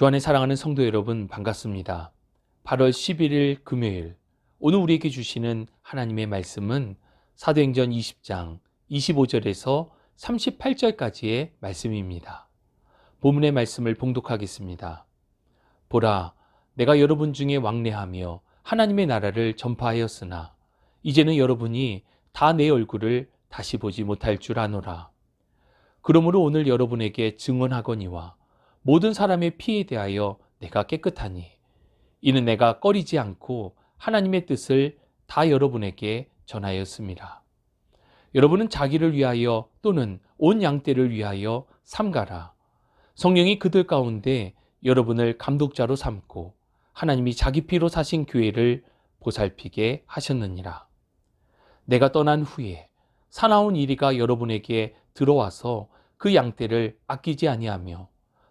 주 안에 사랑하는 성도 여러분 반갑습니다. 8월 11일 금요일 오늘 우리에게 주시는 하나님의 말씀은 사도행전 20장 25절에서 38절까지의 말씀입니다. 본문의 말씀을 봉독하겠습니다. 보라 내가 여러분 중에 왕래하며 하나님의 나라를 전파하였으나 이제는 여러분이 다 내 얼굴을 다시 보지 못할 줄 아노라. 그러므로 오늘 여러분에게 증언하거니와 모든 사람의 피에 대하여 내가 깨끗하니 이는 내가 꺼리지 않고 하나님의 뜻을 다 여러분에게 전하였습니다. 여러분은 자기를 위하여 또는 온 양떼를 위하여 삼가라. 성령이 그들 가운데 여러분을 감독자로 삼고 하나님이 자기 피로 사신 교회를 보살피게 하셨느니라. 내가 떠난 후에 사나운 이리가 여러분에게 들어와서 그 양떼를 아끼지 아니하며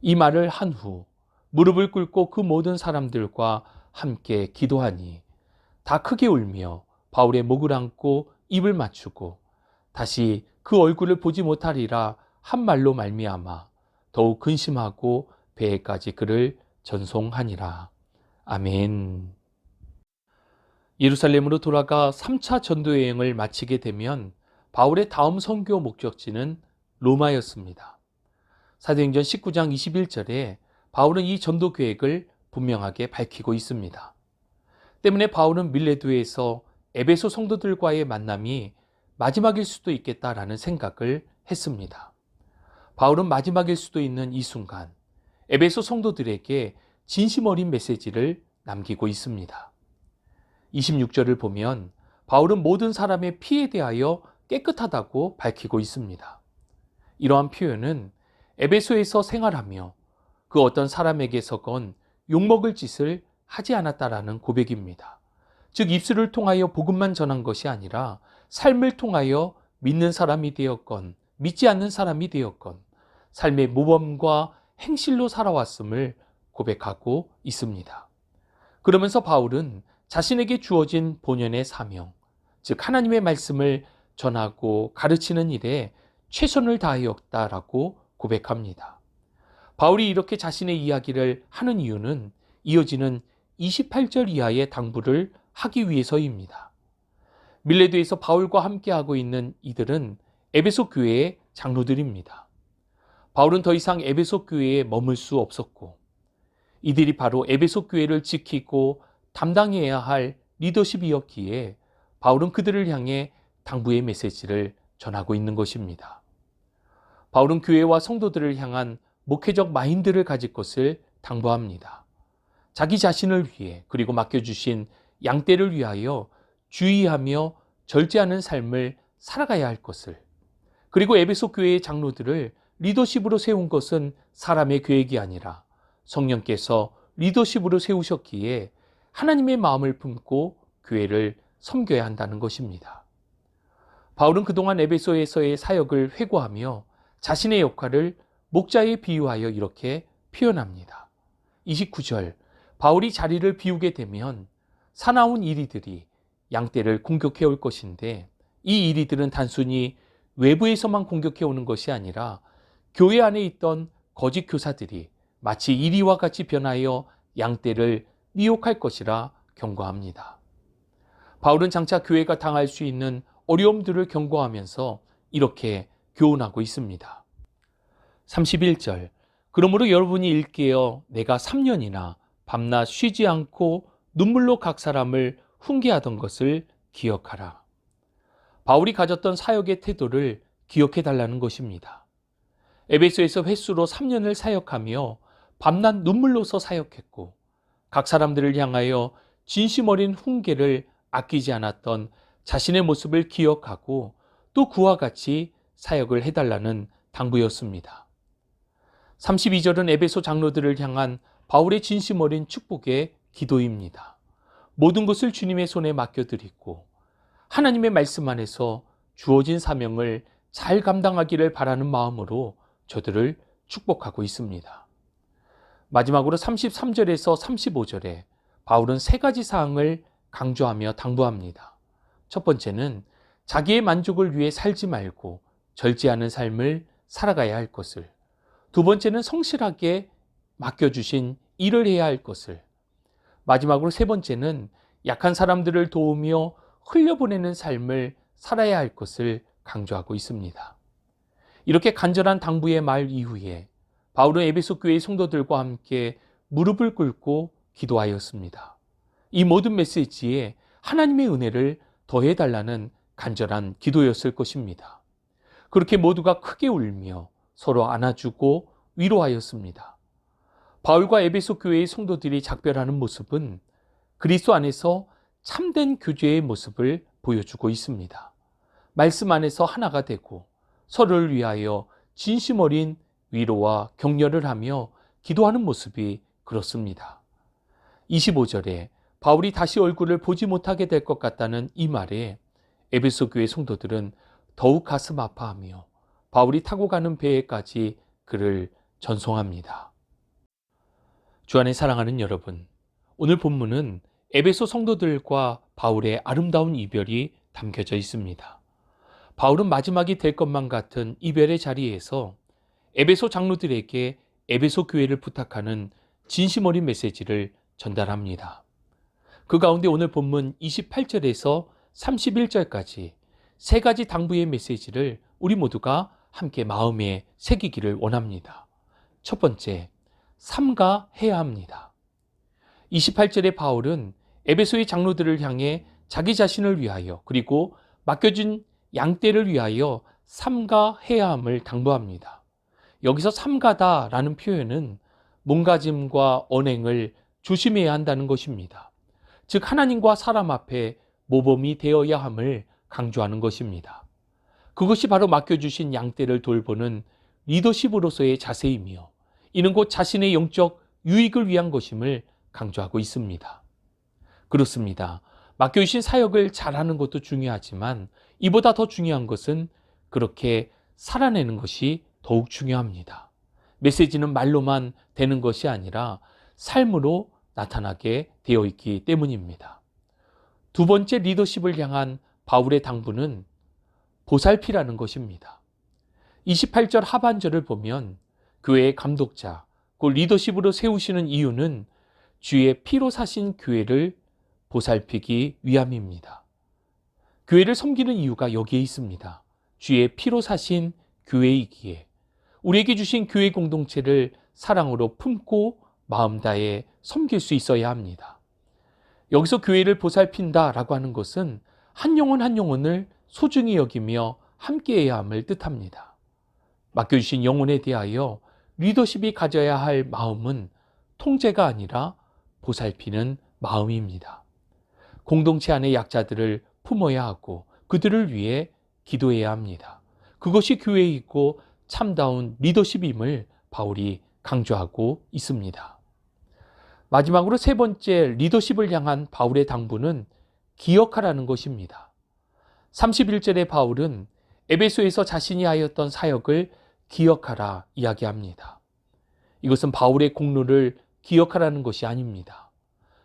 이 말을 한 후 무릎을 꿇고 그 모든 사람들과 함께 기도하니 다 크게 울며 바울의 목을 안고 입을 맞추고 다시 그 얼굴을 보지 못하리라 한 말로 말미암아 더욱 근심하고 배에까지 그를 전송하니라. 아멘. 예루살렘으로 돌아가 3차 전도 여행을 마치게 되면 바울의 다음 선교 목적지는 로마였습니다. 사도행전 19장 21절에 바울은 이 전도 계획을 분명하게 밝히고 있습니다. 때문에 바울은 밀레도에서 에베소 성도들과의 만남이 마지막일 수도 있겠다라는 생각을 했습니다. 바울은 마지막일 수도 있는 이 순간 에베소 성도들에게 진심 어린 메시지를 남기고 있습니다. 26절을 보면 바울은 모든 사람의 피에 대하여 깨끗하다고 밝히고 있습니다. 이러한 표현은 에베소에서 생활하며 그 어떤 사람에게서건 욕먹을 짓을 하지 않았다라는 고백입니다. 즉 입술을 통하여 복음만 전한 것이 아니라 삶을 통하여 믿는 사람이 되었건 믿지 않는 사람이 되었건 삶의 모범과 행실로 살아왔음을 고백하고 있습니다. 그러면서 바울은 자신에게 주어진 본연의 사명, 즉 하나님의 말씀을 전하고 가르치는 일에 최선을 다하였다라고 고백합니다. 바울이 이렇게 자신의 이야기를 하는 이유는 이어지는 28절 이하의 당부를 하기 위해서입니다. 밀레드에서 바울과 함께하고 있는 이들은 에베소 교회의 장로들입니다. 바울은 더 이상 에베소 교회에 머물 수 없었고 이들이 바로 에베소 교회를 지키고 담당해야 할 리더십이었기에 바울은 그들을 향해 당부의 메시지를 전하고 있는 것입니다. 바울은 교회와 성도들을 향한 목회적 마인드를 가질 것을 당부합니다. 자기 자신을 위해 그리고 맡겨주신 양떼를 위하여 주의하며 절제하는 삶을 살아가야 할 것을 그리고 에베소 교회의 장로들을 리더십으로 세운 것은 사람의 계획이 아니라 성령께서 리더십으로 세우셨기에 하나님의 마음을 품고 교회를 섬겨야 한다는 것입니다. 바울은 그동안 에베소에서의 사역을 회고하며 자신의 역할을 목자에 비유하여 이렇게 표현합니다. 29절 바울이 자리를 비우게 되면 사나운 이리들이 양떼를 공격해 올 것인데 이 이리들은 단순히 외부에서만 공격해 오는 것이 아니라 교회 안에 있던 거짓 교사들이 마치 이리와 같이 변하여 양떼를 미혹할 것이라 경고합니다. 바울은 장차 교회가 당할 수 있는 어려움들을 경고하면서 이렇게 교훈하고 있습니다. 31절. 그러므로 여러분이 일깨어 내가 3년이나 밤낮 쉬지 않고 눈물로 각 사람을 훈계하던 것을 기억하라. 바울이 가졌던 사역의 태도를 기억해 달라는 것입니다. 에베소에서 횟수로 3년을 사역하며 밤낮 눈물로서 사역했고 각 사람들을 향하여 진심 어린 훈계를 아끼지 않았던 자신의 모습을 기억하고 또 그와 같이 사역을 해달라는 당부였습니다. 32절은 에베소 장로들을 향한 바울의 진심 어린 축복의 기도입니다. 모든 것을 주님의 손에 맡겨드리고 하나님의 말씀 안에서 주어진 사명을 잘 감당하기를 바라는 마음으로 저들을 축복하고 있습니다. 마지막으로 33절에서 35절에 바울은 세 가지 사항을 강조하며 당부합니다. 첫 번째는 자기의 만족을 위해 살지 말고 절제하는 삶을 살아가야 할 것을. 두 번째는 성실하게 맡겨주신 일을 해야 할 것을. 마지막으로 세 번째는 약한 사람들을 도우며 흘려보내는 삶을 살아야 할 것을 강조하고 있습니다. 이렇게 간절한 당부의 말 이후에 바울은 에베소 교회의 성도들과 함께 무릎을 꿇고 기도하였습니다. 이 모든 메시지에 하나님의 은혜를 더해달라는 간절한 기도였을 것입니다. 그렇게 모두가 크게 울며 서로 안아주고 위로하였습니다. 바울과 에베소 교회의 성도들이 작별하는 모습은 그리스도 안에서 참된 교제의 모습을 보여주고 있습니다. 말씀 안에서 하나가 되고 서로를 위하여 진심 어린 위로와 격려를 하며 기도하는 모습이 그렇습니다. 25절에 바울이 다시 얼굴을 보지 못하게 될 것 같다는 이 말에 에베소 교회 성도들은 더욱 가슴 아파하며 바울이 타고 가는 배에까지 그를 전송합니다. 주 안에 사랑하는 여러분, 오늘 본문은 에베소 성도들과 바울의 아름다운 이별이 담겨져 있습니다. 바울은 마지막이 될 것만 같은 이별의 자리에서 에베소 장로들에게 에베소 교회를 부탁하는 진심 어린 메시지를 전달합니다. 그 가운데 오늘 본문 28절에서 31절까지 세 가지 당부의 메시지를 우리 모두가 함께 마음에 새기기를 원합니다. 첫 번째, 삼가해야 합니다. 28절의 바울은 에베소의 장로들을 향해 자기 자신을 위하여 그리고 맡겨진 양떼를 위하여 삼가해야 함을 당부합니다. 여기서 삼가다라는 표현은 몸가짐과 언행을 조심해야 한다는 것입니다. 즉 하나님과 사람 앞에 모범이 되어야 함을 강조하는 것입니다. 그것이 바로 맡겨주신 양떼를 돌보는 리더십으로서의 자세이며 이는 곧 자신의 영적 유익을 위한 것임을 강조하고 있습니다. 그렇습니다. 맡겨주신 사역을 잘하는 것도 중요하지만 이보다 더 중요한 것은 그렇게 살아내는 것이 더욱 중요합니다. 메시지는 말로만 되는 것이 아니라 삶으로 나타나게 되어 있기 때문입니다. 두 번째 리더십을 향한 바울의 당부는 보살피라는 것입니다. 28절 하반절을 보면 교회의 감독자, 그 리더십으로 세우시는 이유는 주의 피로 사신 교회를 보살피기 위함입니다. 교회를 섬기는 이유가 여기에 있습니다. 주의 피로 사신 교회이기에 우리에게 주신 교회 공동체를 사랑으로 품고 마음 다해 섬길 수 있어야 합니다. 여기서 교회를 보살핀다라고 하는 것은 한 영혼 한 영혼을 소중히 여기며 함께해야 함을 뜻합니다. 맡겨주신 영혼에 대하여 리더십이 가져야 할 마음은 통제가 아니라 보살피는 마음입니다. 공동체 안의 약자들을 품어야 하고 그들을 위해 기도해야 합니다. 그것이 교회이고 참다운 리더십임을 바울이 강조하고 있습니다. 마지막으로 세 번째 리더십을 향한 바울의 당부는 기억하라는 것입니다. 31절의 바울은 에베소에서 자신이 하였던 사역을 기억하라 이야기합니다. 이것은 바울의 공로를 기억하라는 것이 아닙니다.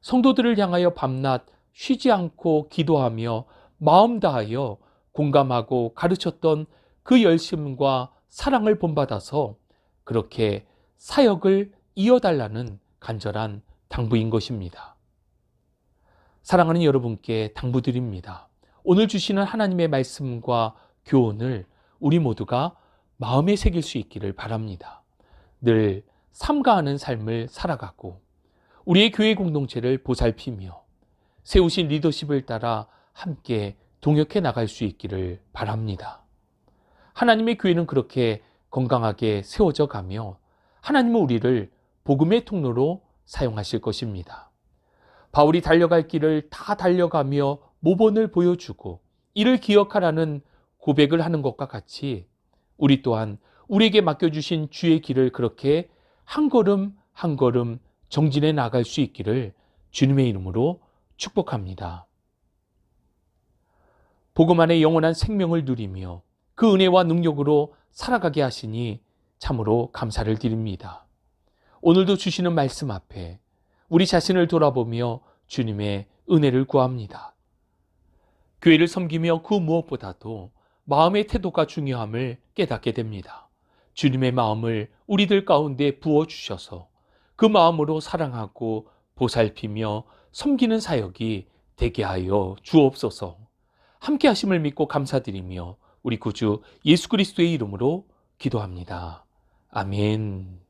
성도들을 향하여 밤낮 쉬지 않고 기도하며 마음 다하여 공감하고 가르쳤던 그 열심과 사랑을 본받아서 그렇게 사역을 이어달라는 간절한 당부인 것입니다. 사랑하는 여러분께 당부드립니다. 오늘 주시는 하나님의 말씀과 교훈을 우리 모두가 마음에 새길 수 있기를 바랍니다. 늘 삼가하는 삶을 살아가고 우리의 교회 공동체를 보살피며 세우신 리더십을 따라 함께 동역해 나갈 수 있기를 바랍니다. 하나님의 교회는 그렇게 건강하게 세워져 가며 하나님은 우리를 복음의 통로로 사용하실 것입니다. 바울이 달려갈 길을 다 달려가며 모본을 보여주고 이를 기억하라는 고백을 하는 것과 같이 우리 또한 우리에게 맡겨주신 주의 길을 그렇게 한 걸음 한 걸음 정진해 나갈 수 있기를 주님의 이름으로 축복합니다. 복음 안에 영원한 생명을 누리며 그 은혜와 능력으로 살아가게 하시니 참으로 감사를 드립니다. 오늘도 주시는 말씀 앞에 우리 자신을 돌아보며 주님의 은혜를 구합니다. 교회를 섬기며 그 무엇보다도 마음의 태도가 중요함을 깨닫게 됩니다. 주님의 마음을 우리들 가운데 부어 주셔서 그 마음으로 사랑하고 보살피며 섬기는 사역이 되게 하여 주옵소서. 함께 하심을 믿고 감사드리며 우리 구주 예수 그리스도의 이름으로 기도합니다. 아멘.